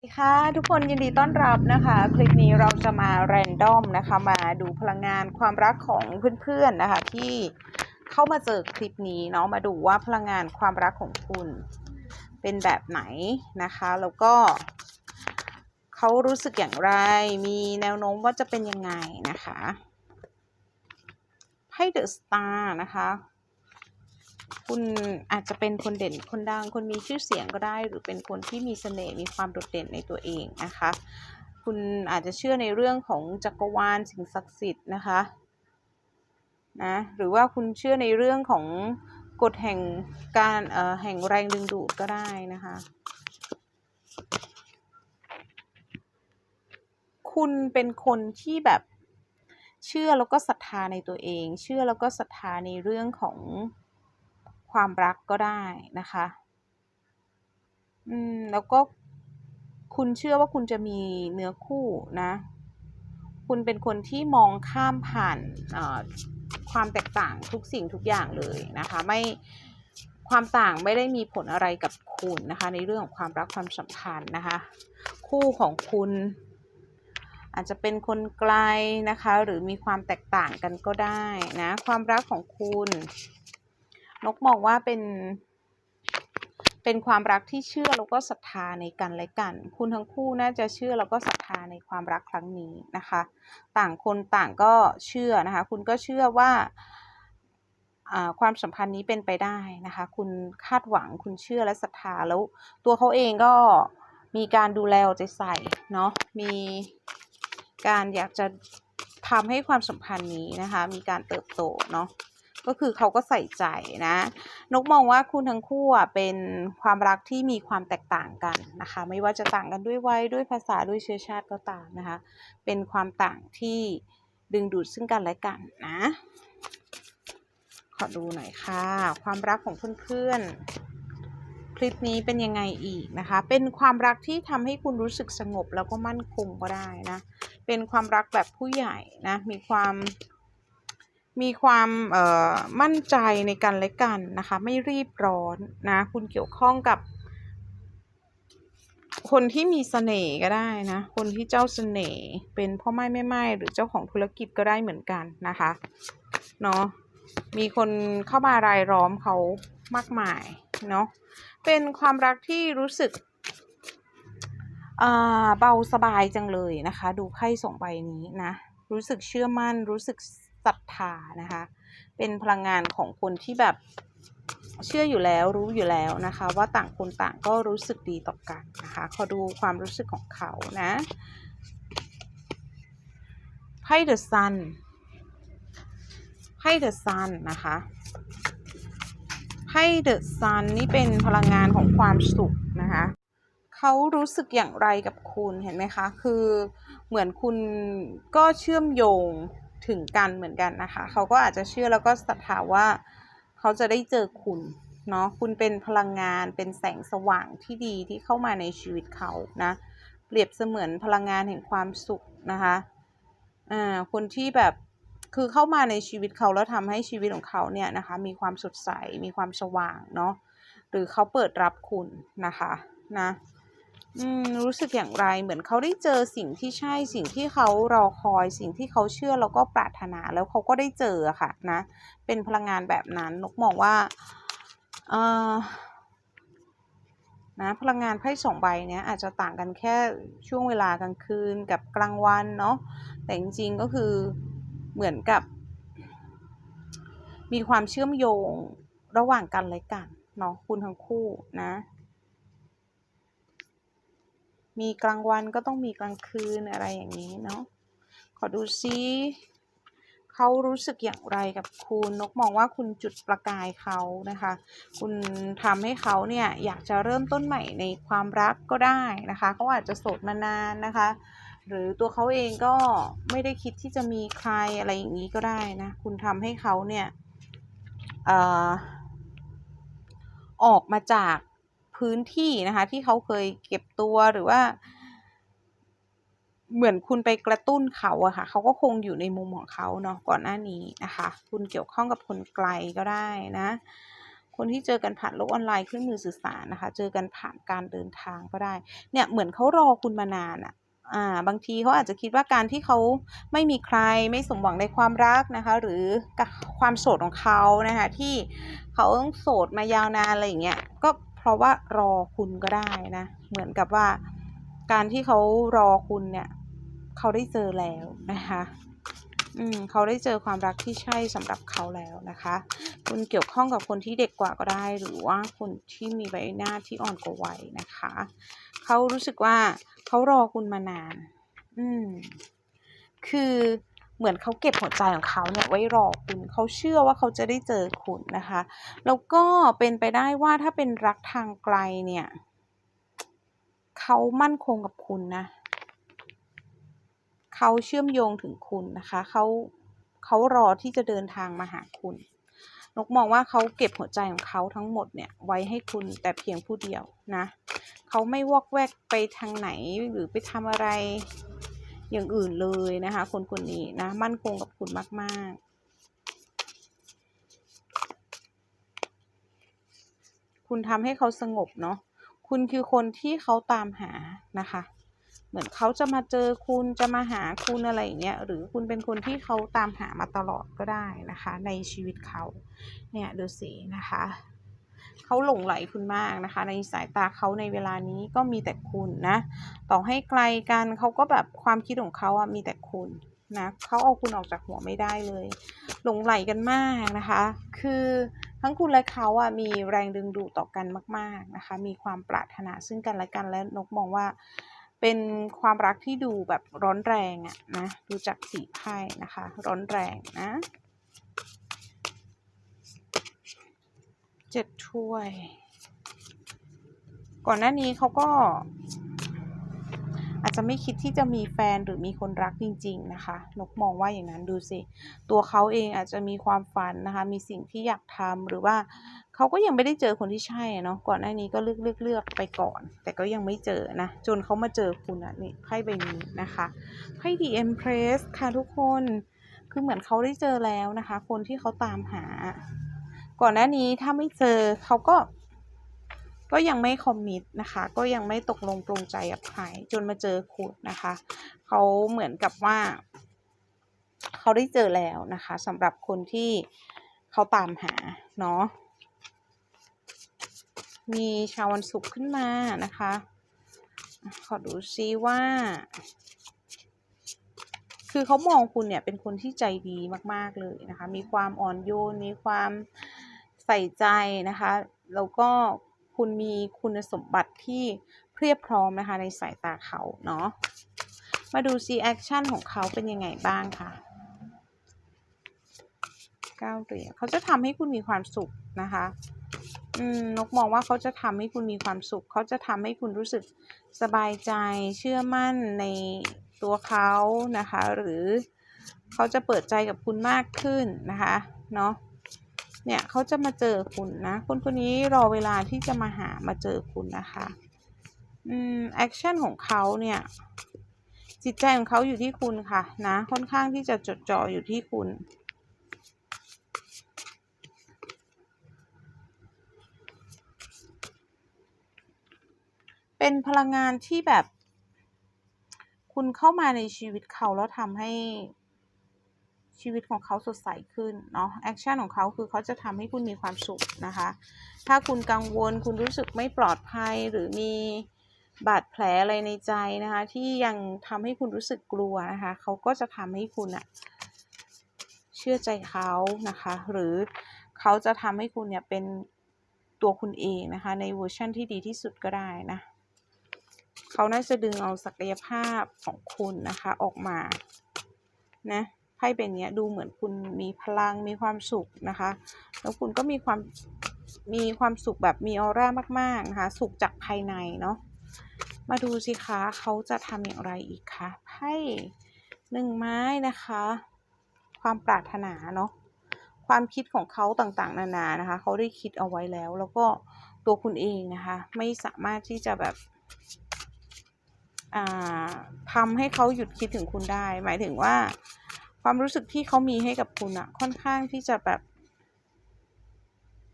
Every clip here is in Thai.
สวัสดีค่ะทุกคนยินดีต้อนรับนะคะ คลิปนี้เราจะมาแรนดอมนะคะ มาดูพลังงานความรักของเพื่อนๆนะคะ ที่เข้ามาเจอคลิปนี้เนาะมาดูว่าพลังงานความรักของคุณ เป็นแบบไหนนะคะ แล้วก็เขารู้สึกอย่างไร มีแนวโน้มว่าจะเป็นยังไงนะคะไพ่เดอะสตาร์นะคะ คุณอาจจะเป็นคนเด่นคนดังคนมีชื่อเสียงก็ได้ หรือเป็นคนที่มีเสน่ห์มีความโดดเด่นในตัวเองนะคะ คุณอาจจะเชื่อในเรื่องของจักรวาลสิ่งศักดิ์สิทธิ์นะคะนะหรือว่าคุณเชื่อในเรื่องของกฎแห่งการเอ่อแห่งแรงดึงดูดก็ได้นะคะ คุณเป็นคนที่แบบเชื่อแล้วก็ศรัทธาในตัวเอง เชื่อแล้วก็ศรัทธาในเรื่องของ ความรักก็ได้นะคะ อืม แล้วก็คุณเชื่อว่าคุณจะมีเนื้อคู่นะ คุณเป็นคนที่มองข้ามผ่านความแตกต่างทุกสิ่งทุกอย่างเลยนะคะ ไม่ความต่างไม่ได้มีผลอะไรกับคุณนะคะ ในเรื่องของความรักความสัมพันธ์นะคะ คู่ของคุณ อาจจะเป็นคนไกลนะคะ หรือมีความแตกต่างกันก็ได้นะ ความรักของคุณ นกมองว่าเป็น เป็นความรักที่เชื่อแล้วก็ศรัทธาในกันและกัน คุณทั้งคู่น่าจะเชื่อแล้วก็ศรัทธาในความรักครั้งนี้นะคะ ต่างคนต่างก็เชื่อนะคะ คุณก็เชื่อว่าความสัมพันธ์นี้เป็นไปได้นะคะ คุณคาดหวังคุณเชื่อและศรัทธาแล้ว ตัวเขาเองก็มีการดูแลใจใส่เนาะมีการอยากจะทำให้ความสัมพันธ์นี้นะคะ มีการเติบโตเนาะ ก็คือเขาก็ใส่ใจนะ นกมองว่าคุณทั้งคู่เป็นความรักที่มีความแตกต่างกันนะคะ ไม่ว่าจะต่างกันด้วยวัยด้วยภาษาด้วยเชื้อชาติก็ตามนะคะ เป็นความต่างที่ดึงดูดซึ่งกันและกันนะ ขอดูหน่อยค่ะ ความรักของเพื่อนๆ คลิปนี้เป็นยังไงอีกนะคะ เป็นความรักที่ทำให้คุณรู้สึกสงบแล้วก็มั่นคงก็ได้นะ เป็นความรักแบบผู้ใหญ่นะ มีความ มีความมั่นใจในกันและกันนะคะ ไม่รีบร้อนนะ คุณเกี่ยวข้องกับ คนที่มีเสน่ห์ก็ได้นะ คนที่เจ้าเสน่ห์เป็นพ่อไม้แม่ไม้หรือเจ้าของธุรกิจก็ได้เหมือนกันนะคะเนาะมีคนเข้ามารายล้อมเขามากมายเนาะเป็นความรักที่รู้สึกเบาสบายจังเลยนะคะ ดูไพ่สองใบนี้นะ รู้สึกเชื่อมั่นรู้สึก ศรัทธานะคะ เป็นพลังงานของคนที่แบบเชื่ออยู่แล้วรู้อยู่แล้วนะคะ ว่าต่างคนต่างก็รู้สึกดีต่อกันนะคะขอดูความรู้สึกของเขานะไพ่เดอะซันไพ่เดอะซันนะคะไพ่เดอะซันนี่เป็นพลังงานของความสุขนะคะเขารู้สึกอย่างไรกับคุณเห็นไหมคะ คือเหมือนคุณก็เชื่อมโยง ถึงกันเหมือนกันนะคะ เขาก็อาจจะเชื่อแล้วก็ศรัทธาว่าเขาจะได้เจอคุณเนาะคุณเป็นพลังงานเป็นแสงสว่างที่ดีที่เข้ามาในชีวิตเขานะเปรียบเสมือนพลังงานแห่งความสุขนะคะอ่าคนที่แบบคือเข้ามาในชีวิตเขาแล้วทำให้ชีวิตของเขาเนี่ยนะคะมีความสดใสมีความสว่างเนาะหรือเขาเปิดรับคุณนะคะนะ รู้สึกอย่างไรเหมือนเขาได้เจอสิ่งที่ใช่สิ่งที่เขารอคอยสิ่งที่เขาเชื่อแล้วก็ปรารถนาแล้วเขาก็ได้เจอค่ะนะ เป็นพลังงานแบบนั้นนกมองว่าเออนะพลังงานไพ่สองใบเนี้ยอาจจะต่างกันแค่ช่วงเวลากลางคืนกับกลางวันเนาะแต่จริงๆก็คือเหมือนกับ มีความเชื่อมโยงระหว่างกันและกันเนาะคุณทั้งคู่นะ มีกลางวันก็ต้องมีกลางคืนอะไรอย่างนี้เนาะขอดูซิเขารู้สึกอย่างไรกับคุณนกมองว่าคุณจุดประกายเขานะคะ คุณทำให้เขาเนี่ยอยากจะเริ่มต้นใหม่ในความรักก็ได้นะคะเขาอาจจะโสดมานานนะคะ หรือตัวเขาเองก็ไม่ได้คิดที่จะมีใครอะไรอย่างนี้ก็ได้นะคุณทำให้เขาเนี่ยออกมาจาก พื้นที่นะคะ ที่เขาเคยเก็บตัวหรือว่า เหมือนคุณไปกระตุ้นเขาอะค่ะ เขาก็คงอยู่ในมุมของเขาเนาะก่อนหน้านี้นะคะ คุณเกี่ยวข้องกับคนไกลก็ได้นะ คนที่เจอกันผ่านโลกออนไลน์เครื่องมือสื่อสารนะคะ เจอกันผ่านการเดินทางก็ได้ เนี่ยเหมือนเขารอคุณมานานอะอ่าบางทีเขาอาจจะคิดว่าการที่เขาไม่มีใครไม่สมหวังในความรักนะคะ หรือความโสดของเขานะคะที่เขาต้องโสดมายาวนานอะไรอย่างเงี้ยก็ เพราะว่ารอคุณก็ได้นะ เหมือนกับว่า การที่เขารอคุณเนี่ย เขาได้เจอแล้วนะคะ อืมเขาได้เจอความรักที่ใช่สำหรับเขาแล้วนะคะ คุณเกี่ยวข้องกับคนที่เด็กกว่าก็ได้ หรือว่าคนที่มีใบหน้าที่อ่อนกว่าวัยนะคะ เขารู้สึกว่าเขารอคุณมานาน อืมคือ เหมือนเขาเก็บหัวใจของเขาเนี่ยไว้รอคุณเขาเชื่อว่าเขาจะได้เจอคุณนะคะ แล้วก็เป็นไปได้ว่าถ้าเป็นรักทางไกลเนี่ยเขามั่นคงกับคุณนะเขาเชื่อมโยงถึงคุณนะคะเขาเขารอที่จะเดินทางมาหาคุณนกมองว่าเขาเก็บหัวใจของเขาทั้งหมดเนี่ยไว้ให้คุณแต่เพียงผู้เดียวนะเขาไม่วอกแวกไปทางไหนหรือไปทำอะไร อย่างอื่นเลยนะคะ คนคนนี้นะ มั่นคงกับคุณมาก ๆ คุณทำให้เขาสงบเนาะคุณคือคนที่เขาตามหานะคะ เหมือนเขาจะมาเจอคุณจะมาหาคุณอะไรอย่างเงี้ย หรือคุณเป็นคนที่เขาตามหามาตลอดก็ได้นะคะ ในชีวิตเขาเนี่ยดูสินะคะ เขาหลงไหลคุณมากนะคะ ในสายตาเขาในเวลานี้ก็มีแต่คุณนะ ต่อให้ไกลกันเขาก็แบบความคิดของเขาอะมีแต่คุณนะเขาเอาคุณออกจากหัวไม่ได้เลย หลงไหลกันมากนะคะ คือทั้งคุณและเขาอะมีแรงดึงดูดต่อกันมากๆนะคะ มีความปรารถนาซึ่งกันและกันและนกมองว่าเป็นความรักที่ดูแบบร้อนแรงอะนะ ดูจากสีไพ่นะคะ ร้อนแรงนะ เจ็ดถ้วย ก่อนหน้านี้เขาก็ อาจจะไม่คิดที่จะมีแฟนหรือมีคนรักจริง ๆ นะคะ นกมองว่าอย่างนั้นดูสิ ตัวเขาเองอาจจะมีความฝันนะคะ มีสิ่งที่อยากทำหรือว่าเขาก็ยังไม่ได้เจอคนที่ใช่เนาะ ก่อนหน้านี้ก็เลือกเลือกเลือกไปก่อน แต่ก็ยังไม่เจอนะ จนเขามาเจอคุณอะนี่ไพ่ใบนี้นะคะไพ่ดีเอ็มเพรสค่ะทุกคน คือเหมือนเขาได้เจอแล้วนะคะ คนที่เขาตามหา ก่อนหน้านี้ถ้าไม่เจอเขาก็ ก็ยังไม่คอมมิตนะคะ ก็ยังไม่ตกลงปรงใจกับใครจนมาเจอคุณนะคะเขาเหมือนกับว่า เขาได้เจอแล้วนะคะสำหรับคนที่เขาตามหาเนาะมีชาววันศุกร์ขึ้นมานะคะ ขอดูซิว่า คือเขามองคุณเนี่ยเป็นคนที่ใจดีมาก ๆ เลยนะคะ มีความอ่อนโยน มีความ ใส่ใจนะคะ แล้วก็คุณมีคุณสมบัติที่เพียบพร้อมนะคะ ในสายตาเขาเนาะมาดูซีแอคชั่นของเขาเป็นยังไงบ้างค่ะเก้าเหรียญเขาจะทำให้คุณมีความสุขนะคะ อืม นกมองว่าเขาจะทำให้คุณมีความสุข เขาจะทำให้คุณรู้สึกสบายใจ เชื่อมั่นในตัวเขานะคะ หรือเขาจะเปิดใจกับคุณมากขึ้นนะคะ เนาะ เนี่ยเขาจะมาเจอคุณนะ คนคนนี้รอเวลาที่จะมาหามาเจอคุณนะคะอืมแอคชั่นของเขาเนี่ย จิตใจของเขาอยู่ที่คุณค่ะนะค่อนข้างที่จะจดจ่ออยู่ที่คุณเป็นพลังงานที่แบบ คุณเข้ามาในชีวิตเขาแล้วทำให้ ชีวิตของเขาสดใสขึ้นเนาะแอคชั่นของเขาคือเขาจะทำให้คุณมีความสุขนะคะ ถ้าคุณกังวลคุณรู้สึกไม่ปลอดภัยหรือมีบาดแผลอะไรในใจนะคะ ที่ยังทำให้คุณรู้สึกกลัวนะคะเขาก็จะทำให้คุณอะเชื่อใจเขานะคะ หรือเขาจะทำให้คุณเนี่ยเป็นตัวคุณเองนะคะ ในเวอร์ชั่นที่ดีที่สุดก็ได้นะเขาน่าจะดึงเอาศักยภาพของคุณนะคะออกมานะ ไพ่เป็นเนี้ยดูเหมือนคุณมีพลังมีความสุขนะคะ แล้วคุณก็มีความมีความสุขแบบมีออร่ามาก ๆ นะคะ สุขจากภายในเนาะมาดูสิคะเขาจะทำอย่างไรอีกคะไพ่หนึ่งไม้นะคะ ความปรารถนาเนาะความคิดของเขาต่างๆ นานานะคะ เขาได้คิดเอาไว้แล้ว แล้วก็ตัวคุณเองนะคะ ไม่สามารถที่จะแบบทำให้เขาหยุดคิดถึงคุณได้ หมายถึงว่า ความรู้สึกที่เขามีให้กับคุณอะค่อนข้างที่จะแบบ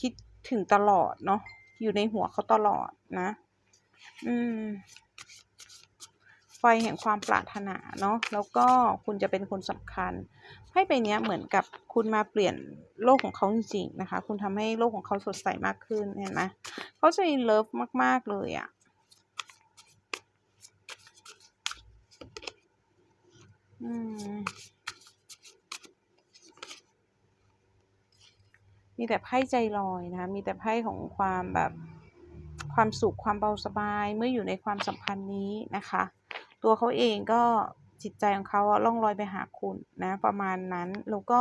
คิดถึงตลอดเนาะอยู่ในหัวเขาตลอดนะ อืม ไฟแห่งความปรารถนาเนาะแล้วก็คุณจะเป็นคนสำคัญไพ่ใบเนี้ยเหมือนกับคุณมาเปลี่ยนโลกของเขาจริงๆนะคะ คุณทำให้โลกของเขาสดใสมากขึ้นเห็นไหมเขาจะอินเลิฟมาก ๆ เลยอะ่ะอืม มีแต่ไพ่ใจลอยนะคะ มีแต่ไพ่ของความแบบความสุขความเบาสบายเมื่ออยู่ในความสัมพันธ์นี้นะคะ ตัวเขาเองก็จิตใจของเขาล่องลอยไปหาคุณนะประมาณนั้นแล้วก็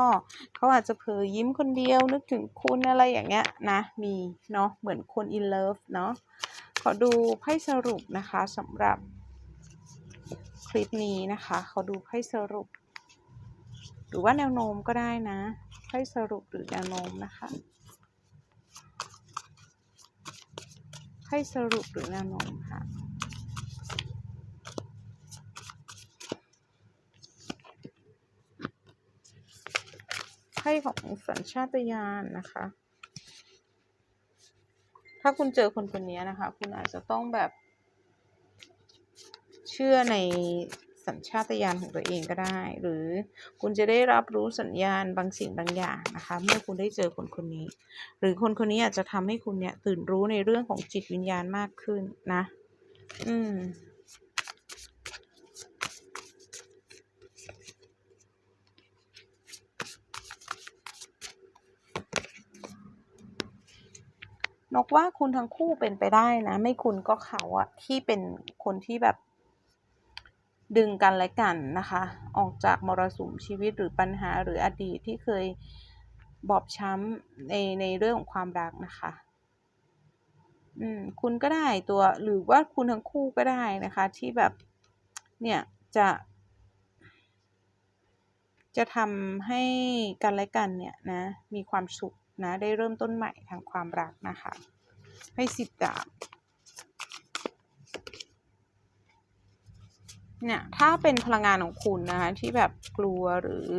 เขาอาจจะเผลอยิ้มคนเดียวนึกถึงคุณอะไรอย่างเงี้ยนะ มีเนาะเหมือนคน in love เนาะขอดูไพ่สรุปนะคะสำหรับคลิปนี้นะคะ ขอดูไพ่สรุป หรือว่าแนวโน้มก็ได้นะ ไพ่สรุปหรือแนวโน้มนะคะไพ่สรุปหรือแนวโน้มค่ะไพ่ของสัญชาตญาณนะคะ ถ้าคุณเจอคนคนนี้นะคะ คุณอาจจะต้องแบบเชื่อใน สัญชาตญาณของตัวเองก็ได้ หรือคุณจะได้รับรู้สัญญาณบางสิ่งบางอย่างนะคะ เมื่อคุณได้เจอคนคนนี้ หรือคนคนนี้อาจจะทำให้คุณเนี่ยตื่นรู้ในเรื่องของจิตวิญญาณมากขึ้นนะ อืมนกว่าคุณทั้งคู่เป็นไปได้นะ ไม่คุณก็เขาอะที่เป็นคนที่แบบ ดึงกันและกันนะคะ ออกจากมรสุมชีวิตหรือปัญหาหรืออดีตที่เคยบอบช้ำในในเรื่องของความรักนะคะอืมคุณก็ได้ตัวหรือว่าคุณทั้งคู่ก็ได้นะคะ ที่แบบเนี่ยจะ จะทำให้กันและกันเนี่ยนะมีความสุขนะได้เริ่มต้นใหม่ทางความรักนะคะ ให้สิบดาบ เนี่ยถ้าเป็นพลังงานของคุณนะคะ ที่แบบกลัวหรือ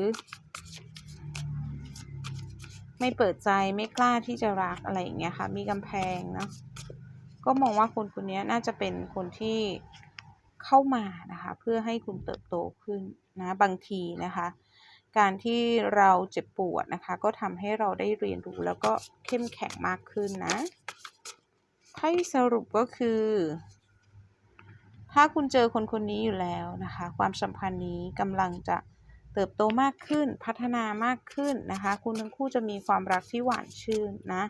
ไม่เปิดใจไม่กล้าที่จะรักอะไรอย่างเงี้ยค่ะ มีกำแพงเนาะก็มองว่าคนคนนี้น่าจะเป็นคนที่เข้ามานะคะ เพื่อให้คุณเติบโตขึ้นนะ บางทีนะคะ การที่เราเจ็บปวดนะคะ ก็ทำให้เราได้เรียนรู้แล้วก็เข้มแข็งมากขึ้นนะไพ่สรุปก็คือ ถ้าคุณเจอคนคนนี้อยู่แล้วนะคะ ความสัมพันธ์นี้กำลังจะเติบโตมากขึ้น พัฒนามากขึ้นนะคะ คุณทั้งคู่จะมีความรักที่หวานชื่นนะ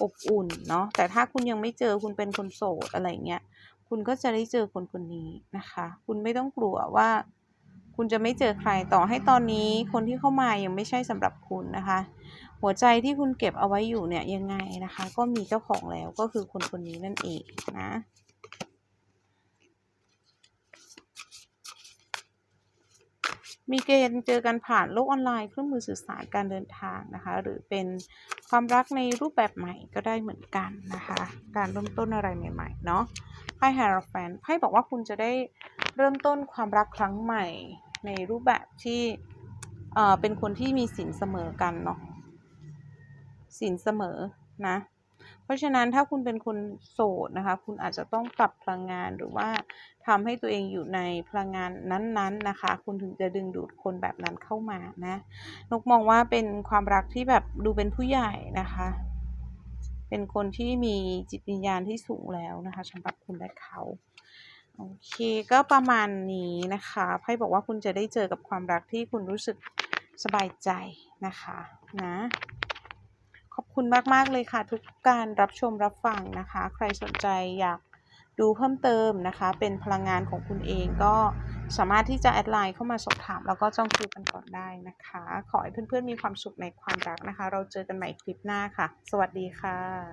อบอุ่นเนาะ แต่ถ้าคุณยังไม่เจอคุณเป็นคนโสดอะไรเงี้ย คุณก็จะได้เจอคนคนนี้นะคะ คุณไม่ต้องกลัวว่า คุณจะไม่เจอใคร ต่อให้ตอนนี้คนที่เข้ามายังไม่ใช่สำหรับคุณนะคะ หัวใจที่คุณเก็บเอาไว้อยู่เนี่ยยังไงนะคะ ก็มีเจ้าของแล้วก็คือคนคนนี้นั่นเองนะ มีเกณฑ์เจอกันผ่านโลกออนไลน์เครื่องมือสื่อสารการเดินทางนะคะ หรือเป็นความรักในรูปแบบใหม่ก็ได้เหมือนกันนะคะ การเริ่มต้นอะไรใหม่ๆเนาะไพ่ฮาร์แฟนไพ่บอกว่าคุณจะได้เริ่มต้นความรักครั้งใหม่ในรูปแบบที่เอ่อเป็นคนที่มีสินเสมอกันเนาะสินเสมอนะ ราะฉะนั้นถ้าคุณเป็นคนโสดนะคะ คุณอาจจะต้องปรับพลังงานหรือว่าทำให้ตัวเองอยู่ในพลังงานนั้นๆนะคะ คุณถึงจะดึงดูดคนแบบนั้นเข้ามานะนกมองว่าเป็นความรักที่แบบดูเป็นผู้ใหญ่นะคะ เป็นคนที่มีจิตวิญญาณที่สูงแล้วนะคะสำหรับคุณและเขาโอเคก็ประมาณนี้นะคะไพ่บอกว่าคุณจะได้เจอกับความรักที่คุณรู้สึกสบายใจนะคะนะ ขอบคุณมาก ๆ เลยค่ะ ทุกการรับชมรับฟังนะคะ ใครสนใจอยากดูเพิ่มเติมนะคะ เป็นพลังงานของคุณเองก็สามารถที่จะแอดไลน์เข้ามาสอบถาม แล้วก็จ้องคิวกันก่อนได้นะคะ ขอให้เพื่อนๆมีความสุขในความรักนะคะ เราเจอกันใหม่คลิปหน้าค่ะ สวัสดีค่ะ